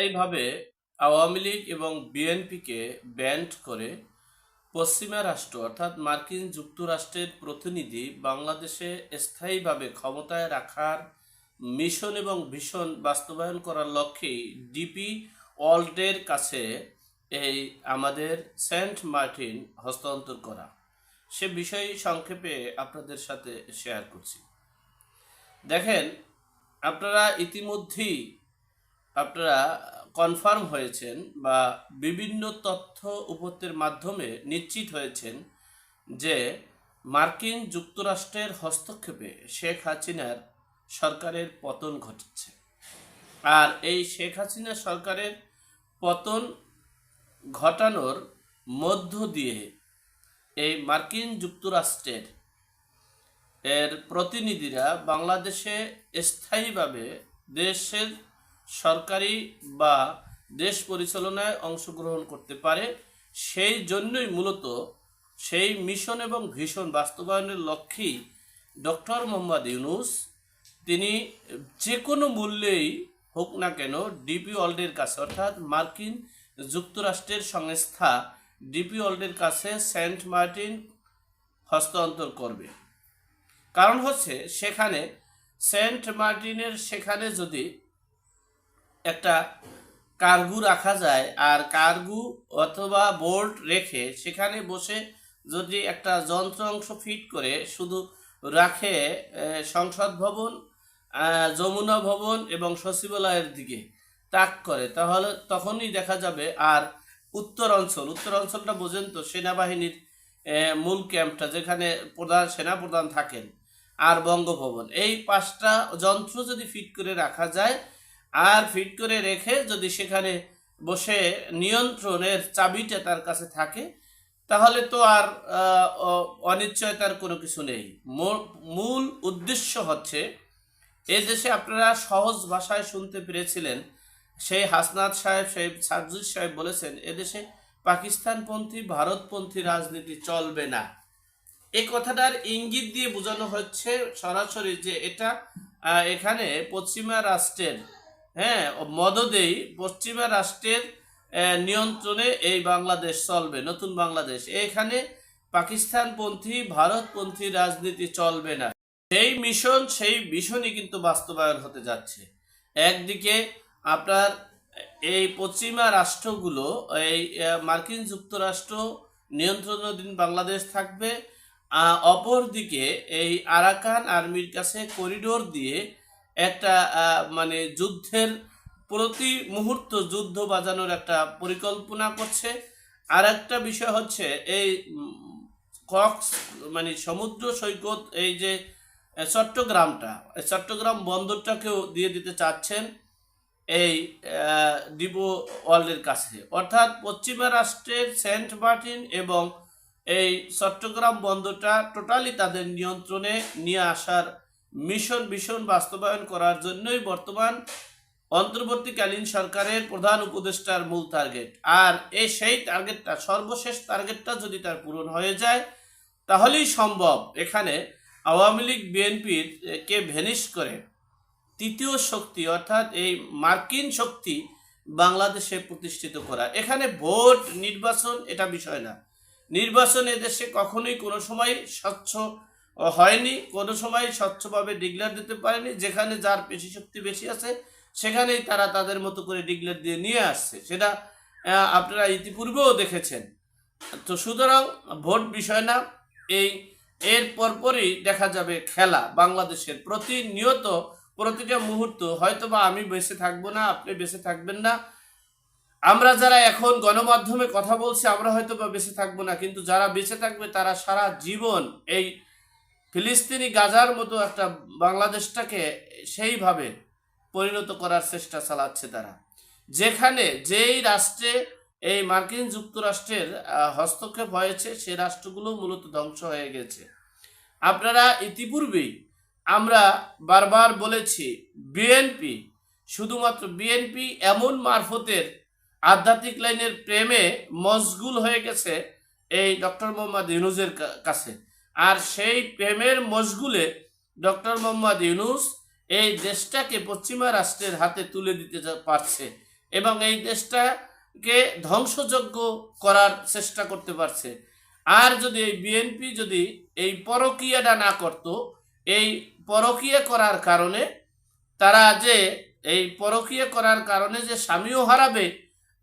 এইভাবে আওয়ামী লীগ এবং বিএনপিকে ব্যান্ড করে পশ্চিমা রাষ্ট্র, অর্থাৎ মার্কিন যুক্তরাষ্ট্রের প্রতিনিধি বাংলাদেশে স্থায়ীভাবে ক্ষমতায় রাখার মিশন এবং ভীষণ বাস্তবায়ন করার লক্ষ্যেই ডিপি ওয়ার্ল্ডের কাছে এই আমাদের সেন্ট মার্টিন হস্তান্তর করা। সে বিষয়ে সংক্ষেপে আপনাদের সাথে শেয়ার করছি। দেখেন, আপনারা ইতিমধ্যেই আপনারা কনফার্ম হয়েছেন বা বিভিন্ন তথ্য উপত্যের মাধ্যমে নিশ্চিত হয়েছেন যে মার্কিন যুক্তরাষ্ট্রের হস্তক্ষেপে শেখ হাসিনার সরকারের পতন ঘটেছে। আর এই শেখ হাসিনা সরকারের পতন ঘটানোর মধ্য দিয়ে এই মার্কিন যুক্তরাষ্ট্রের এর প্রতিনিধিরা বাংলাদেশে স্থায়ীভাবে দেশের সরকারি বা দেশ পরিচালনায় অংশগ্রহণ করতে পারে, সেই জন্যই মূলত সেই মিশন এবং ভীষণ বাস্তবায়নের লক্ষ্যেই ডক্টর মোহাম্মদ ইউনুস তিনি যে কোনো মূল্যেই হোক না কেন ডিপি ওয়ার্ল্ডের কাছে, অর্থাৎ মার্কিন যুক্তরাষ্ট্রের সংস্থা ডিপি ওয়ার্ল্ডের কাছে সেন্ট মার্টিন হস্তান্তর করবে। কারণ হচ্ছে সেখানে সেন্ট মার্টিনের সেখানে যদি একটা কার্গু রাখা যায় আর কার্গু অথবা বোল্ট রেখে সেখানে বসে যদি একটা যন্ত্র অংশ ফিট করে শুধু রাখে সংসদ ভবন যমুনা ভবন এবং সচিবালয়ের দিকে তাক করে, তাহলে তখনই দেখা যাবে আর উত্তর অঞ্চল, উত্তর অঞ্চলটা বোঝেন তো সেনাবাহিনীর মূল ক্যাম্পটা যেখানে প্রধান, সেনাপ্রধান থাকেন, আর বঙ্গভবন। এই পাঁচটা যন্ত্র যদি ফিট করে রাখা যায় আর ফিট করে রেখে যদি সেখানে বসে নিয়ন্ত্রণের চাবিটা তার কাছে থাকে, তাহলে তো আর অনিশ্চয়তার কোনো কিছু নেই। মূল- উদ্দেশ্য হচ্ছে, এ দেশে আপনারা সহজ ভাষায় শুনতে পেরেছিলেন। সেই হাসনাত সাহেব, সেই সার্জুল সাহেব বলেছেন এদেশে পাকিস্তানপন্থী, ভারতপন্থী রাজনীতি চলবে না। এই কথাটার ইঙ্গিত দিয়ে বোঝানো হচ্ছে সরাসরি যে এটা এখানে পশ্চিমা রাষ্ট্রের হ্যাঁ মদদেই পশ্চিমা রাষ্ট্রের নিয়ন্ত্রণে এই বাংলাদেশ চলবে, নতুন বাংলাদেশ। এখানে পাকিস্তানপন্থী, ভারতপন্থী রাজনীতি চলবে না। সেই মিশন, সেই মিশনই কিন্তু বাস্তবায়ন হতে যাচ্ছে। একদিকে আপনার এই পশ্চিমা রাষ্ট্রগুলো, এই মার্কিন যুক্তরাষ্ট্র নিয়ন্ত্রণাধীন বাংলাদেশ থাকবে অপরদিকে এই আরাকান আর্মির কাছে করিডোর দিয়ে একটা মানে যুদ্ধের প্রতি মুহূর্ত যুদ্ধ বাজানোর একটা পরিকল্পনা করছে। আর একটা বিষয় হচ্ছে এই কক্স মানে সমুদ্র সৈকত, এই যে চট্টগ্রামটা চট্টগ্রাম বন্দরটাকেও দিয়ে দিতে চাচ্ছেন এই ডিপো ওয়ার্ল্ডের কাছে। অর্থাৎ পশ্চিমা রাষ্ট্রের সেন্ট মার্টিন এবং এই চট্টগ্রাম বন্দরটা টোটালি তাদের নিয়ন্ত্রণে নিয়ে আসার মিশন ভীষণ বাস্তবায়ন করার জন্যই বর্তমান অন্তর্বর্তীকালীন সরকারের প্রধান উপদেষ্টার মূল টার্গেট আর এই সেই টার্গেটটা সর্বশেষ টার্গেটটা যদি তার পূরণ হয়ে যায়, তাহলেই সম্ভব। এখানে আওয়ামী লীগ, বিএনপির কে ভেনিশ করে? তৃতীয় শক্তি, অর্থাৎ এই মার্কিন শক্তি বাংলাদেশে প্রতিষ্ঠিত করা। এখানে ভোট, নির্বাচন, এটা বিষয় না। নির্বাচন এদেশে কখনোই কোনো সময় স্বচ্ছ হয়নি। কোনো সময় স্বচ্ছভাবে ডিগলার দিতে পারেনি। যেখানে যার পেশি শক্তি বেশি আছে, সেখানেই তারা তাদের মতো করে ডিগলার দিয়ে নিয়ে আসছে। সেটা আপনারা ইতিপূর্বেও দেখেছেন। তো সুতরাং ভোট বিষয় না, এই এর পরপরই দেখা যাবে খেলা বাংলাদেশের প্রতিনিয়ত প্রতিটা মুহূর্ত। হয়তো বা আমি বেঁচে থাকব না, আপনি বেঁচে থাকবেন না। আমরা যারা এখন গণমাধ্যমে কথা বলছি, আমরা হয়তো বা বেঁচে থাকব না, কিন্তু যারা বেঁচে থাকবে, তারা সারা জীবন এই ফিলিস্তিনি গাজার মতো একটা বাংলাদেশটাকে সেইভাবে পরিণত করার চেষ্টা চালাচ্ছে তারা। যেখানে যেই রাষ্ট্রে এই মার্কিন যুক্তরাষ্ট্রের হস্তক্ষেপ হয়েছে সেই রাষ্ট্রগুলো মূলত ধ্বংস হয়ে গেছে। আপনারা ইতিপূর্বেই আমরা বারবার বলেছি, বিএনপি শুধুমাত্র বিএনপি এমন মারফতের আধ্যাত্মিক লাইনের প্রেমে মশগুল হয়ে গেছে এই ডক্টর মোহাম্মদ ইউনুসের কা- কাছে। আর সেই প্রেমের মশগুলে ডক্টর মোহাম্মদ ইউনুস এই দেশটাকে পশ্চিমা রাষ্ট্রের হাতে তুলে দিতে পারছে এবং এই দেশটাকে ধ্বংসযোগ্য করার চেষ্টা করতে পারছে। আর যদি এই বিএনপি যদি এই পরকীয়াটা না করত, এই পরকীয়া করার কারণে তারা যে এই পরকীয়া করার কারণে যে স্বামীও হারাবে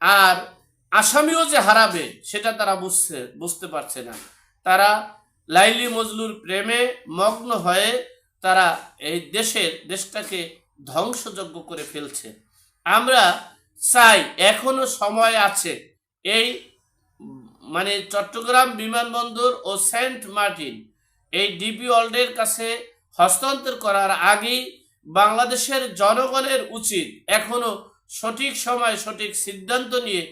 আর আসামিও যে হারাবে, সেটা তারা বুঝছে, বুঝতে পারছে না। তারা লাইলি মজলুর প্রেমে মগ্ন হয়ে তারা এই দেশের দেশটাকে ধ্বংসযজ্ঞ করে ফেলছে। আমরা চাই এখনও সময় আছে এই মানে চট্টগ্রাম বিমানবন্দর ও সেন্ট মার্টিন, এই ডিপি ওয়ার্ল্ডের কাছে হস্তান্তর করার আগেই বাংলাদেশের জনগণের উচিত এখনও সঠিক সময় সঠিক সিদ্ধান্ত নিয়ে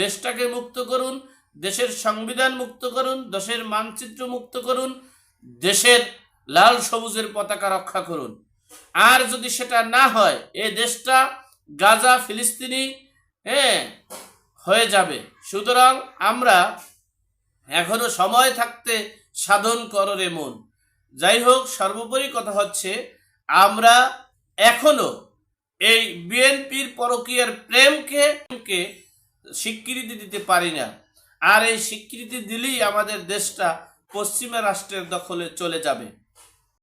দেশটাকে মুক্ত করুন। দেশের সংবিধান মুক্ত করুন, দেশের মানচিত্র মুক্ত করুন, দেশের লাল সবুজের পতাকা রক্ষা করুন। আর যদি সেটা না হয়, এ দেশটা গাজা, ফিলিস্তিনি হ্যাঁ হয়ে যাবে। সুতরাং আমরা এখনও সময় থাকতে সাধন কররে মন। যাই হোক, সর্বোপরি কথা হচ্ছে, আমরা এখনও এই বিএনপির পরকীয়ার প্রেমকে প্রেমকে স্বীকৃতি দিতে পারি না। আর এই স্বীকৃতি দিলেই আমাদের দেশটা পশ্চিমা রাষ্ট্রের দখলে চলে যাবে।